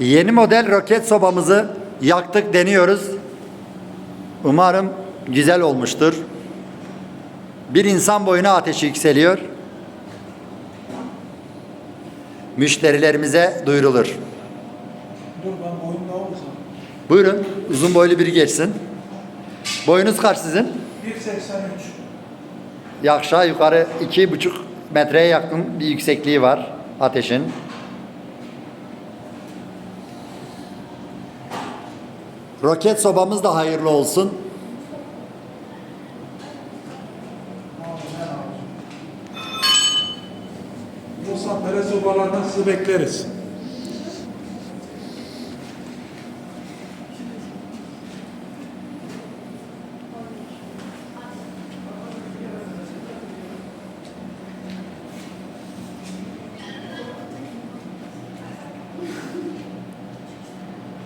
Yeni model roket sobamızı yaktık deniyoruz. Umarım güzel olmuştur. Bir insan boyuna ateşi yükseliyor. Müşterilerimize duyurulur. Dur ben olacağım? Buyurun uzun boylu biri geçsin. Boyunuz kaç sizin? 1.83. Ya Aşağı yukarı iki buçuk metreye yakın bir yüksekliği var ateşin. Roket sobamız da hayırlı olsun. Bursa Perez obalarından sizi bekleriz.